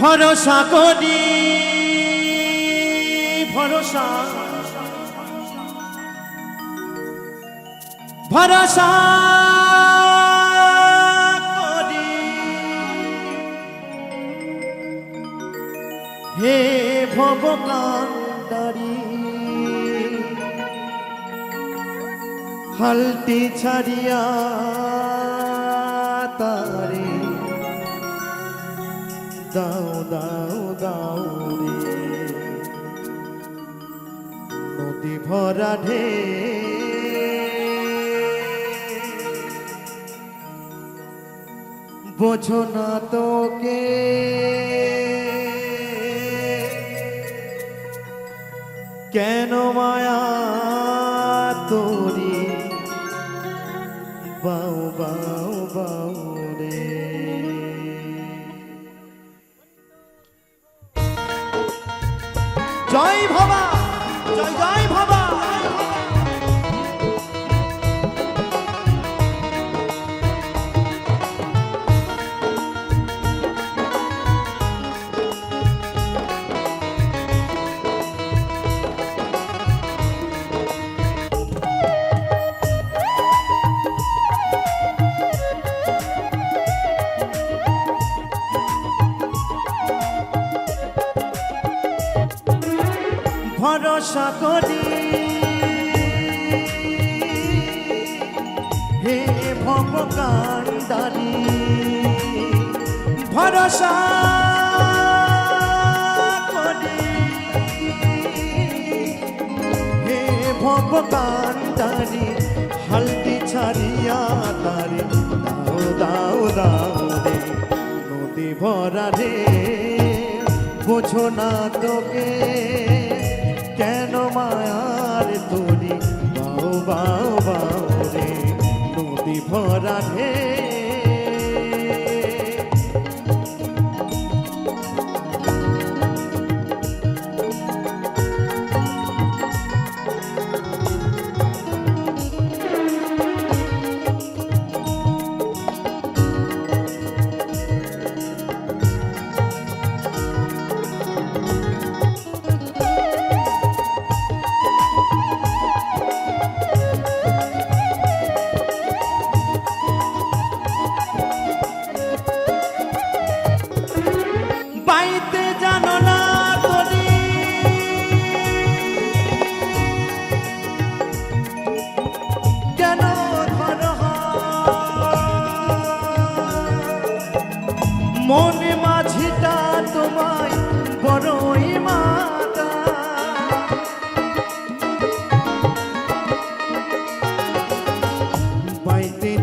ভরসা করি ভরসা। ভরসা করি। হে ভবকান্ডারি হালটি ছাড়িয়া তারে দাও দাও দাও রে। নদী ভরা ঢে। বোঝো না তোকে। কেন মায়া তোরি জয় ভবা জয় জয় ভরসা করি। হে ভবকান্ডারি ভরসা করি। হে ভবকান্ডারি হালতি ছাড়িয়া তারি দাও দাও দাও রে, নদী ভরা রে, বোঝো না তোকে। কেন মায়ার তোরি বাও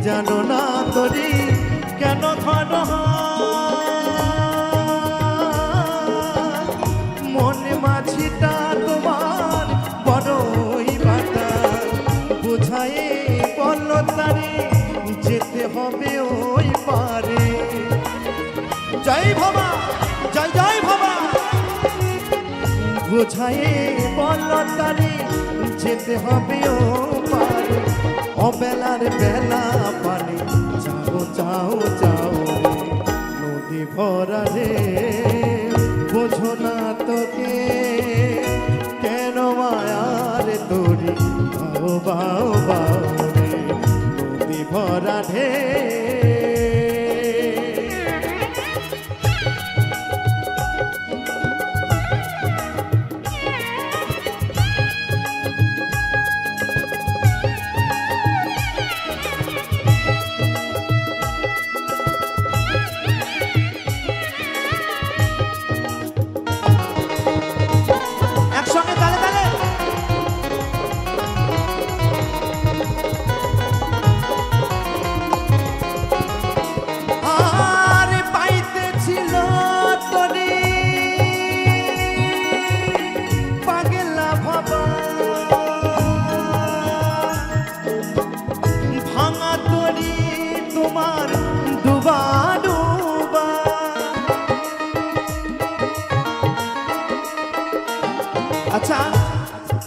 জানো না তোরি, কেন ধর মনে মাঝিটা তোমার বড়ই বাতা বুঝাই বল তারে, যেতে হবে ওই পারে। জয় ভাবা, জয় জয় ভাবা। বুঝাই বল তারে, যেতে হবে ও পারে। অবেলার বেলা যাও রে, নদী ভরা রে। বোঝো না তোকে, কেন মায়ার তোরে? বাও বাও বাও রে, নদী ভরা ঢে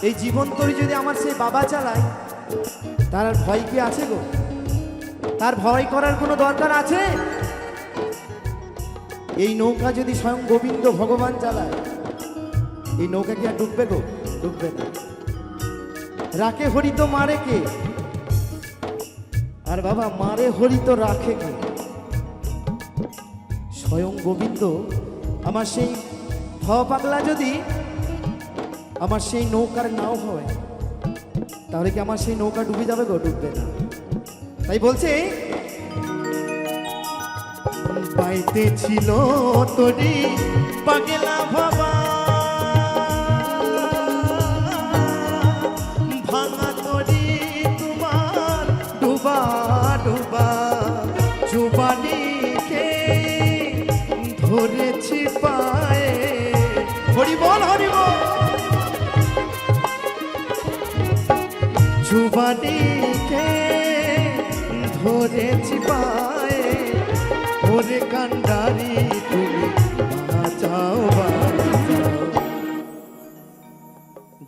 এই জীবন তরি যদি আমার সেই বাবা চালায়, তার আর ভয় কি আছে গো? তার ভয় করার কোনো দরকার আছে? এই নৌকা যদি স্বয়ং গোবিন্দ ভগবান চালায়, এই নৌকা কি আর ডুববে গো? ডুববে না। রাখে হরি তো মারে কে? আর বাবা, মারে হরি তো রাখে কে? স্বয়ং গোবিন্দ, আমার সেই ভব পাগলা যদি আমার সেই নৌকার নাও হয়। তাহলে কি আমার সেই নৌকা ডুবে যাবে গো? ডুববে না। তাই বলছে পাইতে ছিল তোরি পাগলা ভাবা। ধরেছি পায়ে। হরি বল চুবানিকে ধরেছি পায়ে? কান্ডারি, তুমি বাঁচাও।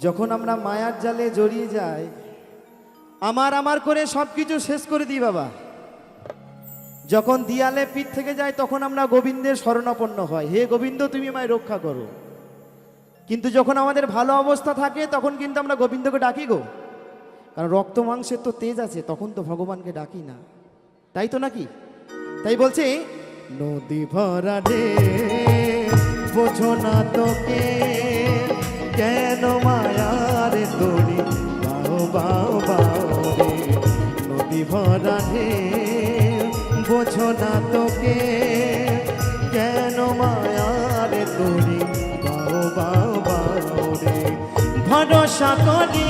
যখন আমরা মায়ার জালে জড়িয়ে যাই, আমার আমার করে সব কিছু শেষ করে দিই বাবা। যখন দিয়ালে পিঠ থেকে যায়, তখন আমরা গোবিন্দের শরণাপন্ন হয় হে গোবিন্দ, তুমি আমায় রক্ষা করো। কিন্তু যখন আমাদের ভালো অবস্থা থাকে, তখন কিন্তু আমরা গোবিন্দকে ডাকি গো। কারণ রক্ত মাংসের তো তেজ আছে, তখন তো ভগবানকে ডাকি না। তাই তো নাকি? তাই বলছে, নদী ভরা রে বোঝো না তোকে, কেন মায়ার তোরি বাও বাও বাও রে, নদী ভরা রে বোঝো না তোকে, কেন মায়ার তোরি বাও বাও বাও রে, ভরসা করি।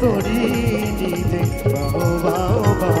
তোরি নিজে বাবা বাহু